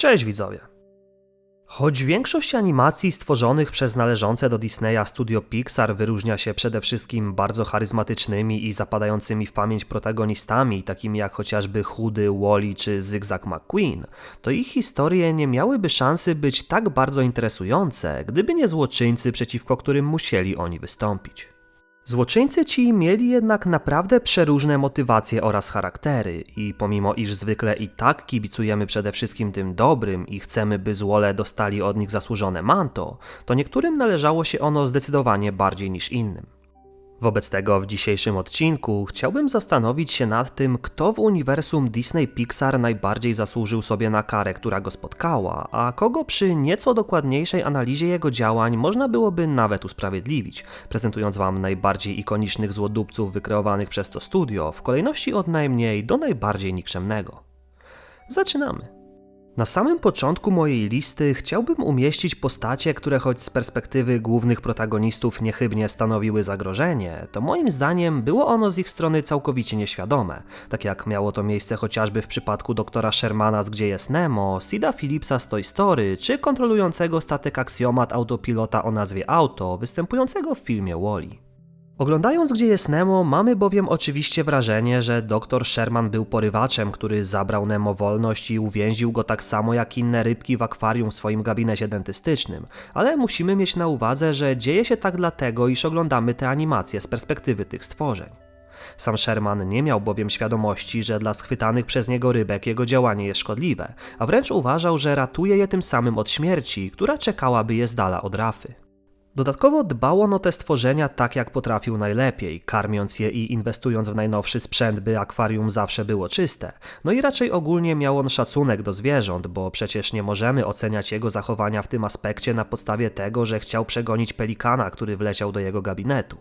Cześć widzowie! Choć większość animacji stworzonych przez należące do Disneya studio Pixar wyróżnia się przede wszystkim bardzo charyzmatycznymi i zapadającymi w pamięć protagonistami, takimi jak chociażby Chudy, Wally czy Zygzak McQueen, to ich historie nie miałyby szansy być tak bardzo interesujące, gdyby nie złoczyńcy, przeciwko którym musieli oni wystąpić. Złoczyńcy ci mieli jednak naprawdę przeróżne motywacje oraz charaktery i pomimo iż zwykle i tak kibicujemy przede wszystkim tym dobrym i chcemy by złole dostali od nich zasłużone manto, to niektórym należało się ono zdecydowanie bardziej niż innym. Wobec tego w dzisiejszym odcinku chciałbym zastanowić się nad tym, kto w uniwersum Disney Pixar najbardziej zasłużył sobie na karę, która go spotkała, a kogo przy nieco dokładniejszej analizie jego działań można byłoby nawet usprawiedliwić, prezentując wam najbardziej ikonicznych złodupców wykreowanych przez to studio w kolejności od najmniej do najbardziej nikczemnego. Zaczynamy. Na samym początku mojej listy chciałbym umieścić postacie, które choć z perspektywy głównych protagonistów niechybnie stanowiły zagrożenie, to moim zdaniem było ono z ich strony całkowicie nieświadome, tak jak miało to miejsce chociażby w przypadku doktora Shermana z Gdzie jest Nemo, Sida Phillipsa z Toy Story, czy kontrolującego statek aksjomat autopilota o nazwie Auto, występującego w filmie Wally. -E. Oglądając Gdzie jest Nemo, mamy bowiem oczywiście wrażenie, że dr Sherman był porywaczem, który zabrał Nemo wolność i uwięził go tak samo jak inne rybki w akwarium w swoim gabinecie dentystycznym, ale musimy mieć na uwadze, że dzieje się tak dlatego, iż oglądamy te animacje z perspektywy tych stworzeń. Sam Sherman nie miał bowiem świadomości, że dla schwytanych przez niego rybek jego działanie jest szkodliwe, a wręcz uważał, że ratuje je tym samym od śmierci, która czekałaby je z dala od rafy. Dodatkowo dbał on o te stworzenia tak jak potrafił najlepiej, karmiąc je i inwestując w najnowszy sprzęt, by akwarium zawsze było czyste. No i raczej ogólnie miał on szacunek do zwierząt, bo przecież nie możemy oceniać jego zachowania w tym aspekcie na podstawie tego, że chciał przegonić pelikana, który wleciał do jego gabinetu.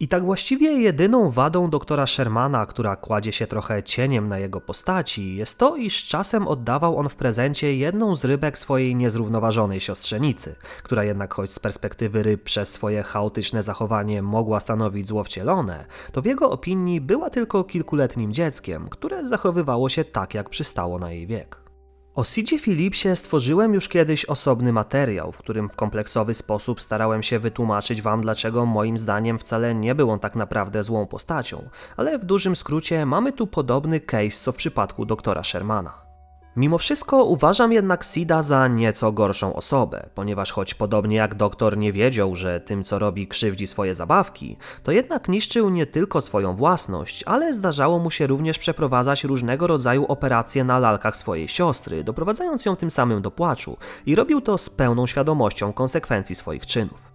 I tak właściwie jedyną wadą doktora Shermana, która kładzie się trochę cieniem na jego postaci, jest to, iż czasem oddawał on w prezencie jedną z rybek swojej niezrównoważonej siostrzenicy, która jednak choć z perspektywy ryb przez swoje chaotyczne zachowanie mogła stanowić zło wcielone, to w jego opinii była tylko kilkuletnim dzieckiem, które zachowywało się tak, jak przystało na jej wiek. O Sidzie Philipsie stworzyłem już kiedyś osobny materiał, w którym w kompleksowy sposób starałem się wytłumaczyć wam, dlaczego moim zdaniem wcale nie był on tak naprawdę złą postacią, ale w dużym skrócie mamy tu podobny case co w przypadku doktora Shermana. Mimo wszystko uważam jednak Sida za nieco gorszą osobę, ponieważ choć podobnie jak doktor nie wiedział, że tym co robi krzywdzi swoje zabawki, to jednak niszczył nie tylko swoją własność, ale zdarzało mu się również przeprowadzać różnego rodzaju operacje na lalkach swojej siostry, doprowadzając ją tym samym do płaczu i robił to z pełną świadomością konsekwencji swoich czynów.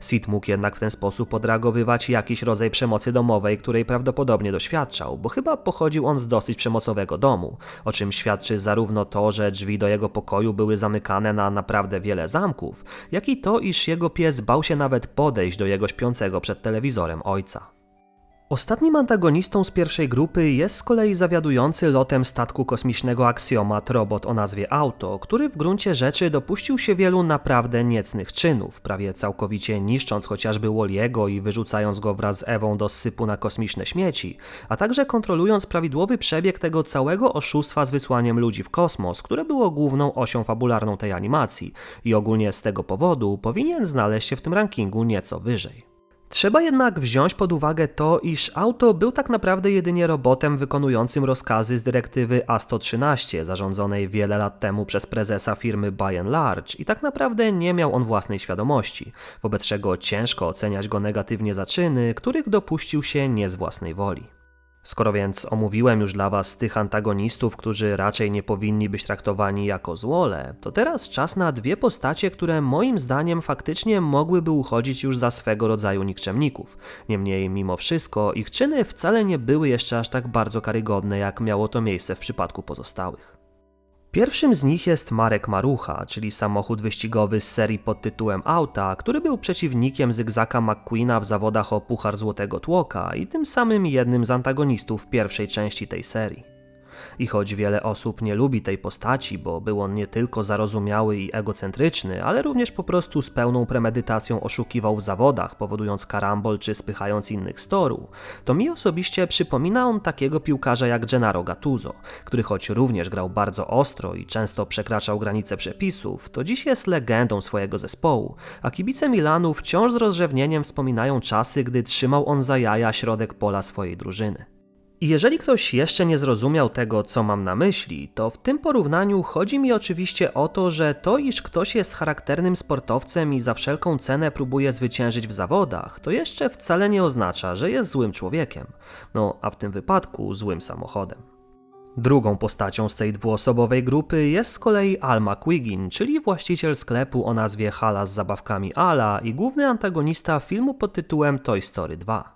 Sid mógł jednak w ten sposób odreagowywać jakiś rodzaj przemocy domowej, której prawdopodobnie doświadczał, bo chyba pochodził on z dosyć przemocowego domu, o czym świadczy zarówno to, że drzwi do jego pokoju były zamykane na naprawdę wiele zamków, jak i to, iż jego pies bał się nawet podejść do jego śpiącego przed telewizorem ojca. Ostatnim antagonistą z pierwszej grupy jest z kolei zawiadujący lotem statku kosmicznego Axiomat robot o nazwie Auto, który w gruncie rzeczy dopuścił się wielu naprawdę niecnych czynów, prawie całkowicie niszcząc chociażby Walliego i wyrzucając go wraz z Ewą do sypu na kosmiczne śmieci, a także kontrolując prawidłowy przebieg tego całego oszustwa z wysłaniem ludzi w kosmos, które było główną osią fabularną tej animacji i ogólnie z tego powodu powinien znaleźć się w tym rankingu nieco wyżej. Trzeba jednak wziąć pod uwagę to, iż auto był tak naprawdę jedynie robotem wykonującym rozkazy z dyrektywy A113, zarządzonej wiele lat temu przez prezesa firmy By Large i tak naprawdę nie miał on własnej świadomości, wobec czego ciężko oceniać go negatywnie za czyny, których dopuścił się nie z własnej woli. Skoro więc omówiłem już dla Was tych antagonistów, którzy raczej nie powinni być traktowani jako złole, to teraz czas na dwie postacie, które moim zdaniem faktycznie mogłyby uchodzić już za swego rodzaju nikczemników. Niemniej, mimo wszystko, ich czyny wcale nie były jeszcze aż tak bardzo karygodne, jak miało to miejsce w przypadku pozostałych. Pierwszym z nich jest Marek Marucha, czyli samochód wyścigowy z serii pod tytułem Auta, który był przeciwnikiem Zygzaka McQueena w zawodach o Puchar Złotego Tłoka i tym samym jednym z antagonistów pierwszej części tej serii. I choć wiele osób nie lubi tej postaci, bo był on nie tylko zarozumiały i egocentryczny, ale również po prostu z pełną premedytacją oszukiwał w zawodach, powodując karambol czy spychając innych z toru, to mi osobiście przypomina on takiego piłkarza jak Gennaro Gattuso, który choć również grał bardzo ostro i często przekraczał granice przepisów, to dziś jest legendą swojego zespołu, a kibice Milanu wciąż z rozrzewnieniem wspominają czasy, gdy trzymał on za jaja środek pola swojej drużyny. I jeżeli ktoś jeszcze nie zrozumiał tego, co mam na myśli, to w tym porównaniu chodzi mi oczywiście o to, że to, iż ktoś jest charakternym sportowcem i za wszelką cenę próbuje zwyciężyć w zawodach, to jeszcze wcale nie oznacza, że jest złym człowiekiem. No, a w tym wypadku złym samochodem. Drugą postacią z tej dwuosobowej grupy jest z kolei Al McQuigin, czyli właściciel sklepu o nazwie Hala z zabawkami Ala i główny antagonista filmu pod tytułem Toy Story 2.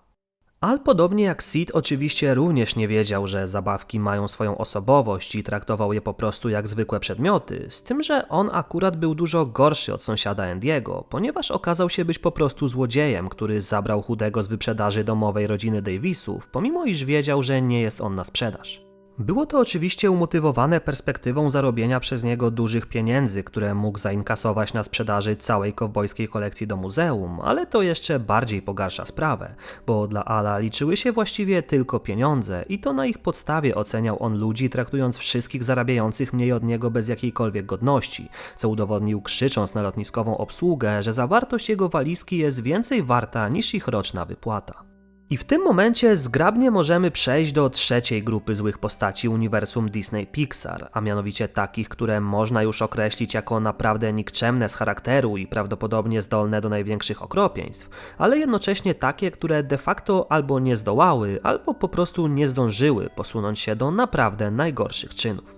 Al podobnie jak Sid oczywiście również nie wiedział, że zabawki mają swoją osobowość i traktował je po prostu jak zwykłe przedmioty, z tym, że on akurat był dużo gorszy od sąsiada Andiego, ponieważ okazał się być po prostu złodziejem, który zabrał chudego z wyprzedaży domowej rodziny Davisów, pomimo iż wiedział, że nie jest on na sprzedaż. Było to oczywiście umotywowane perspektywą zarobienia przez niego dużych pieniędzy, które mógł zainkasować na sprzedaży całej kowbojskiej kolekcji do muzeum, ale to jeszcze bardziej pogarsza sprawę, bo dla Ala liczyły się właściwie tylko pieniądze i to na ich podstawie oceniał on ludzi, traktując wszystkich zarabiających mniej od niego bez jakiejkolwiek godności, co udowodnił krzycząc na lotniskową obsługę, że zawartość jego walizki jest więcej warta niż ich roczna wypłata. I w tym momencie zgrabnie możemy przejść do trzeciej grupy złych postaci uniwersum Disney Pixar, a mianowicie takich, które można już określić jako naprawdę nikczemne z charakteru i prawdopodobnie zdolne do największych okropieństw, ale jednocześnie takie, które de facto albo nie zdołały, albo po prostu nie zdążyły posunąć się do naprawdę najgorszych czynów.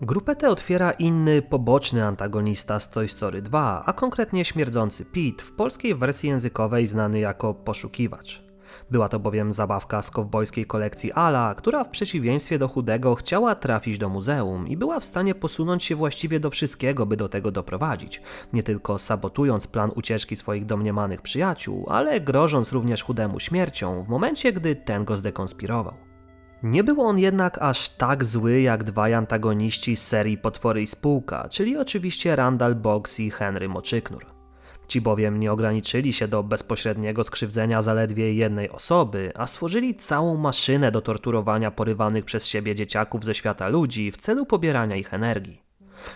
Grupę tę otwiera inny, poboczny antagonista z Toy Story 2, a konkretnie śmierdzący Pete, w polskiej wersji językowej znany jako poszukiwacz. Była to bowiem zabawka z kowbojskiej kolekcji Ala, która w przeciwieństwie do chudego chciała trafić do muzeum i była w stanie posunąć się właściwie do wszystkiego, by do tego doprowadzić. Nie tylko sabotując plan ucieczki swoich domniemanych przyjaciół, ale grożąc również chudemu śmiercią w momencie, gdy ten go zdekonspirował. Nie był on jednak aż tak zły jak dwaj antagoniści z serii Potwory i Spółka, czyli oczywiście Randall Boggs i Henry Moczyknur. Ci bowiem nie ograniczyli się do bezpośredniego skrzywdzenia zaledwie jednej osoby, a stworzyli całą maszynę do torturowania porywanych przez siebie dzieciaków ze świata ludzi w celu pobierania ich energii.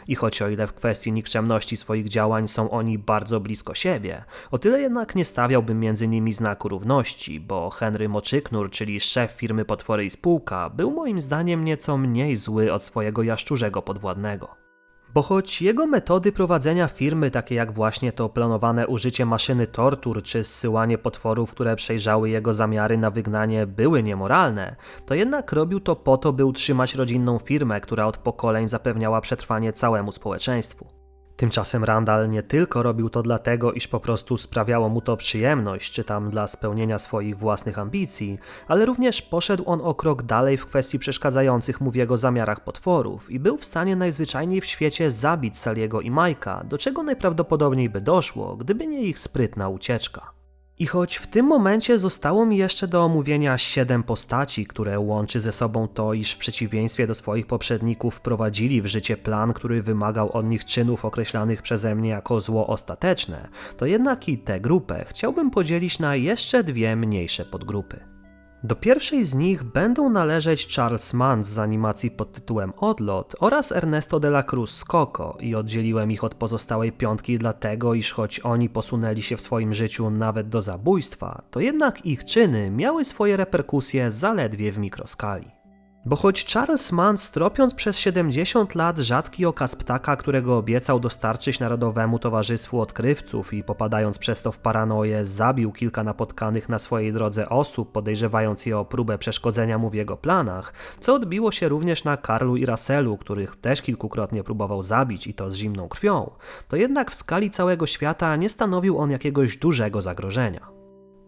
I choć o ile w kwestii nikczemności swoich działań są oni bardzo blisko siebie, o tyle jednak nie stawiałbym między nimi znaku równości, bo Henry Moczyknur, czyli szef firmy Potwory i Spółka, był moim zdaniem nieco mniej zły od swojego jaszczurzego podwładnego. Bo choć jego metody prowadzenia firmy, takie jak właśnie to planowane użycie maszyny tortur czy zsyłanie potworów, które przejrzały jego zamiary na wygnanie, były niemoralne, to jednak robił to po to, by utrzymać rodzinną firmę, która od pokoleń zapewniała przetrwanie całemu społeczeństwu. Tymczasem Randall nie tylko robił to dlatego, iż po prostu sprawiało mu to przyjemność, czy tam dla spełnienia swoich własnych ambicji, ale również poszedł on o krok dalej w kwestii przeszkadzających mu w jego zamiarach potworów i był w stanie najzwyczajniej w świecie zabić Saliego i Majka, do czego najprawdopodobniej by doszło, gdyby nie ich sprytna ucieczka. I choć w tym momencie zostało mi jeszcze do omówienia siedem postaci, które łączy ze sobą to, iż w przeciwieństwie do swoich poprzedników wprowadzili w życie plan, który wymagał od nich czynów określanych przeze mnie jako zło ostateczne, to jednak i tę grupę chciałbym podzielić na jeszcze dwie mniejsze podgrupy. Do pierwszej z nich będą należeć Charles Mann z animacji pod tytułem Odlot oraz Ernesto de la Cruz z Coco i oddzieliłem ich od pozostałej piątki dlatego, iż choć oni posunęli się w swoim życiu nawet do zabójstwa, to jednak ich czyny miały swoje reperkusje zaledwie w mikroskali. Bo choć Charles Mann stropiąc przez 70 lat rzadki okaz ptaka, którego obiecał dostarczyć Narodowemu Towarzystwu Odkrywców i popadając przez to w paranoję, zabił kilka napotkanych na swojej drodze osób, podejrzewając je o próbę przeszkodzenia mu w jego planach, co odbiło się również na Karlu i Russellu, których też kilkukrotnie próbował zabić i to z zimną krwią, to jednak w skali całego świata nie stanowił on jakiegoś dużego zagrożenia.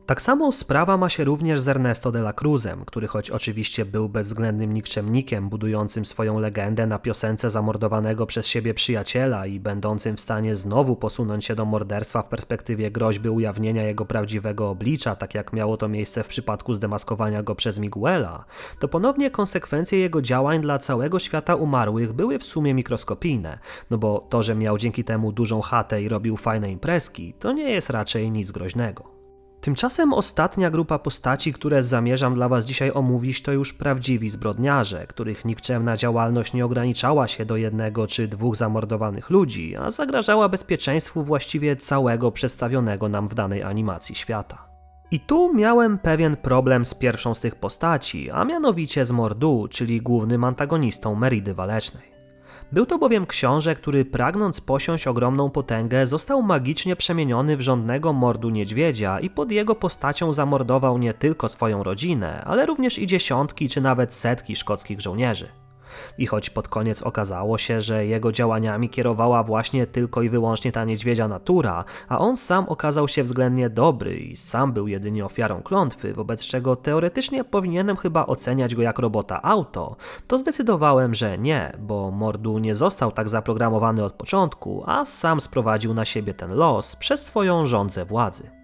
Tak samo sprawa ma się również z Ernesto de la Cruzem, który choć oczywiście był bezwzględnym nikczemnikiem, budującym swoją legendę na piosence zamordowanego przez siebie przyjaciela i będącym w stanie znowu posunąć się do morderstwa w perspektywie groźby ujawnienia jego prawdziwego oblicza, tak jak miało to miejsce w przypadku zdemaskowania go przez Miguela, to ponownie konsekwencje jego działań dla całego świata umarłych były w sumie mikroskopijne, no bo to, że miał dzięki temu dużą chatę i robił fajne imprezki, to nie jest raczej nic groźnego. Tymczasem ostatnia grupa postaci, które zamierzam dla Was dzisiaj omówić, to już prawdziwi zbrodniarze, których nikczemna działalność nie ograniczała się do jednego czy dwóch zamordowanych ludzi, a zagrażała bezpieczeństwu właściwie całego przedstawionego nam w danej animacji świata. I tu miałem pewien problem z pierwszą z tych postaci, a mianowicie z Mordu, czyli głównym antagonistą Meridy Walecznej. Był to bowiem książę, który pragnąc posiąść ogromną potęgę, został magicznie przemieniony w rządnego mordu niedźwiedzia i pod jego postacią zamordował nie tylko swoją rodzinę, ale również i dziesiątki czy nawet setki szkockich żołnierzy. I choć pod koniec okazało się, że jego działaniami kierowała właśnie tylko i wyłącznie ta niedźwiedzia natura, a on sam okazał się względnie dobry i sam był jedynie ofiarą klątwy, wobec czego teoretycznie powinienem chyba oceniać go jak robota auto, to zdecydowałem, że nie, bo Mordu nie został tak zaprogramowany od początku, a sam sprowadził na siebie ten los przez swoją rządzę władzy.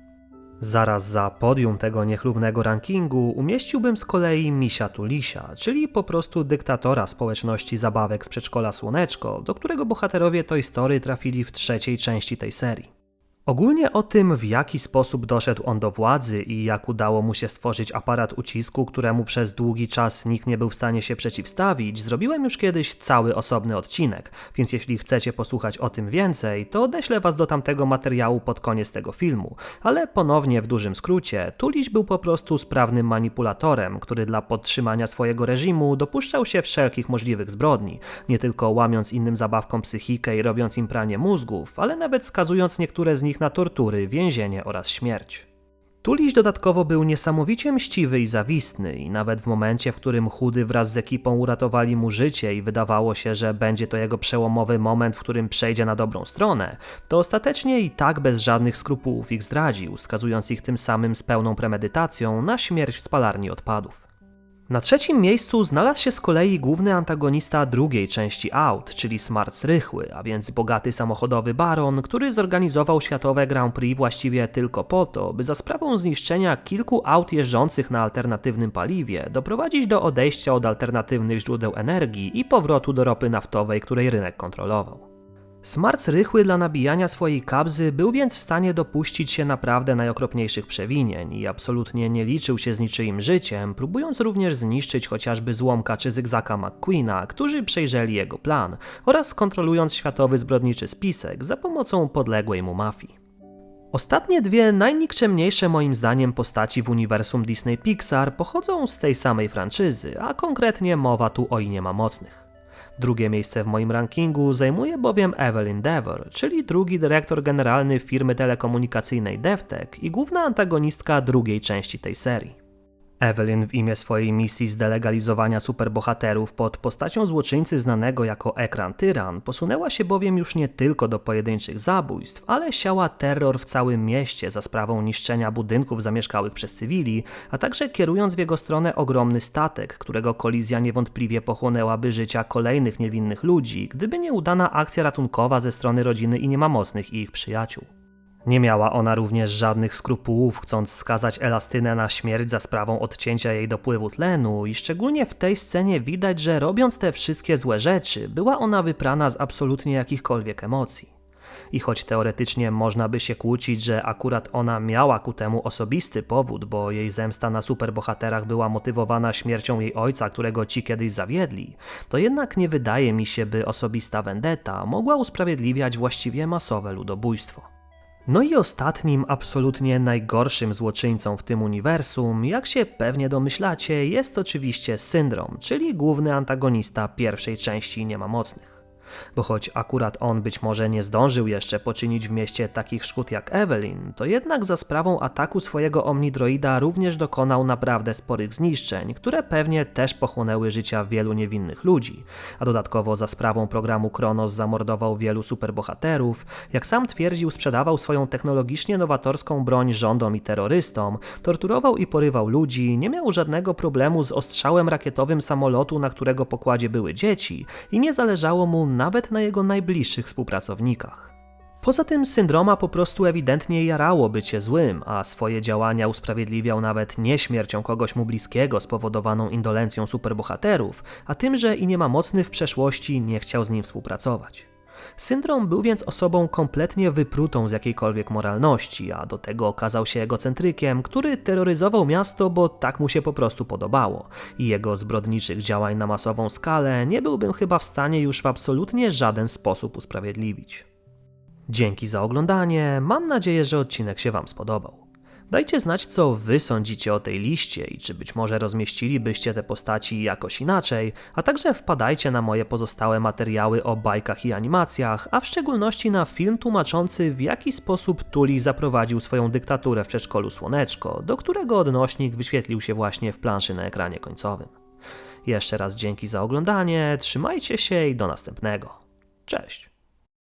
Zaraz za podium tego niechlubnego rankingu umieściłbym z kolei Misia Tulisia, czyli po prostu dyktatora społeczności zabawek z przedszkola Słoneczko, do którego bohaterowie Toy Story trafili w trzeciej części tej serii. Ogólnie o tym, w jaki sposób doszedł on do władzy i jak udało mu się stworzyć aparat ucisku, któremu przez długi czas nikt nie był w stanie się przeciwstawić, zrobiłem już kiedyś cały osobny odcinek, więc jeśli chcecie posłuchać o tym więcej, to odeślę was do tamtego materiału pod koniec tego filmu. Ale ponownie w dużym skrócie, Tuliś był po prostu sprawnym manipulatorem, który dla podtrzymania swojego reżimu dopuszczał się wszelkich możliwych zbrodni, nie tylko łamiąc innym zabawkom psychikę i robiąc im pranie mózgów, ale nawet skazując niektóre z nich na tortury, więzienie oraz śmierć. Tuliś dodatkowo był niesamowicie mściwy i zawistny i nawet w momencie, w którym Chudy wraz z ekipą uratowali mu życie i wydawało się, że będzie to jego przełomowy moment, w którym przejdzie na dobrą stronę, to ostatecznie i tak bez żadnych skrupułów ich zdradził, skazując ich tym samym z pełną premedytacją na śmierć w spalarni odpadów. Na trzecim miejscu znalazł się z kolei główny antagonista drugiej części Out, czyli Smarts Rychły, a więc bogaty samochodowy baron, który zorganizował światowe Grand Prix właściwie tylko po to, by za sprawą zniszczenia kilku aut jeżdżących na alternatywnym paliwie doprowadzić do odejścia od alternatywnych źródeł energii i powrotu do ropy naftowej, której rynek kontrolował. Smarc rychły dla nabijania swojej kabzy był więc w stanie dopuścić się naprawdę najokropniejszych przewinień i absolutnie nie liczył się z niczyim życiem, próbując również zniszczyć chociażby Złomka czy Zygzaka McQueena, którzy przejrzeli jego plan, oraz kontrolując światowy zbrodniczy spisek za pomocą podległej mu mafii. Ostatnie dwie najnikczemniejsze moim zdaniem postaci w uniwersum Disney Pixar pochodzą z tej samej franczyzy, a konkretnie mowa tu o i nie ma mocnych. Drugie miejsce w moim rankingu zajmuje bowiem Evelyn Devor, czyli drugi dyrektor generalny firmy telekomunikacyjnej DevTech i główna antagonistka drugiej części tej serii. Evelyn w imię swojej misji zdelegalizowania superbohaterów pod postacią złoczyńcy znanego jako ekran tyran posunęła się bowiem już nie tylko do pojedynczych zabójstw, ale siała terror w całym mieście za sprawą niszczenia budynków zamieszkałych przez cywili, a także kierując w jego stronę ogromny statek, którego kolizja niewątpliwie pochłonęłaby życia kolejnych niewinnych ludzi, gdyby nie udana akcja ratunkowa ze strony rodziny i niemamocnych i ich przyjaciół. Nie miała ona również żadnych skrupułów, chcąc skazać Elastynę na śmierć za sprawą odcięcia jej dopływu tlenu, i szczególnie w tej scenie widać, że robiąc te wszystkie złe rzeczy, była ona wyprana z absolutnie jakichkolwiek emocji. I choć teoretycznie można by się kłócić, że akurat ona miała ku temu osobisty powód, bo jej zemsta na superbohaterach była motywowana śmiercią jej ojca, którego ci kiedyś zawiedli, to jednak nie wydaje mi się, by osobista vendetta mogła usprawiedliwiać właściwie masowe ludobójstwo. No i ostatnim, absolutnie najgorszym złoczyńcą w tym uniwersum, jak się pewnie domyślacie, jest oczywiście Syndrom, czyli główny antagonista pierwszej części Nie ma mocnych. Bo choć akurat on być może nie zdążył jeszcze poczynić w mieście takich szkód jak Evelyn, to jednak za sprawą ataku swojego omnidroida również dokonał naprawdę sporych zniszczeń, które pewnie też pochłonęły życia wielu niewinnych ludzi, a dodatkowo za sprawą programu Kronos zamordował wielu superbohaterów, jak sam twierdził sprzedawał swoją technologicznie nowatorską broń rządom i terrorystom, torturował i porywał ludzi, nie miał żadnego problemu z ostrzałem rakietowym samolotu, na którego pokładzie były dzieci i nie zależało mu nawet na jego najbliższych współpracownikach. Poza tym syndroma po prostu ewidentnie jarało bycie złym, a swoje działania usprawiedliwiał nawet nie śmiercią kogoś mu bliskiego spowodowaną indolencją superbohaterów, a tym, że i nie ma mocny w przeszłości nie chciał z nim współpracować. Syndrom był więc osobą kompletnie wyprutą z jakiejkolwiek moralności, a do tego okazał się egocentrykiem, który terroryzował miasto, bo tak mu się po prostu podobało i jego zbrodniczych działań na masową skalę nie byłbym chyba w stanie już w absolutnie żaden sposób usprawiedliwić. Dzięki za oglądanie, mam nadzieję, że odcinek się Wam spodobał. Dajcie znać, co Wy sądzicie o tej liście i czy być może rozmieścilibyście te postaci jakoś inaczej, a także wpadajcie na moje pozostałe materiały o bajkach i animacjach, a w szczególności na film tłumaczący, w jaki sposób Tuli zaprowadził swoją dyktaturę w przedszkolu Słoneczko, do którego odnośnik wyświetlił się właśnie w planszy na ekranie końcowym. Jeszcze raz dzięki za oglądanie, trzymajcie się i do następnego. Cześć!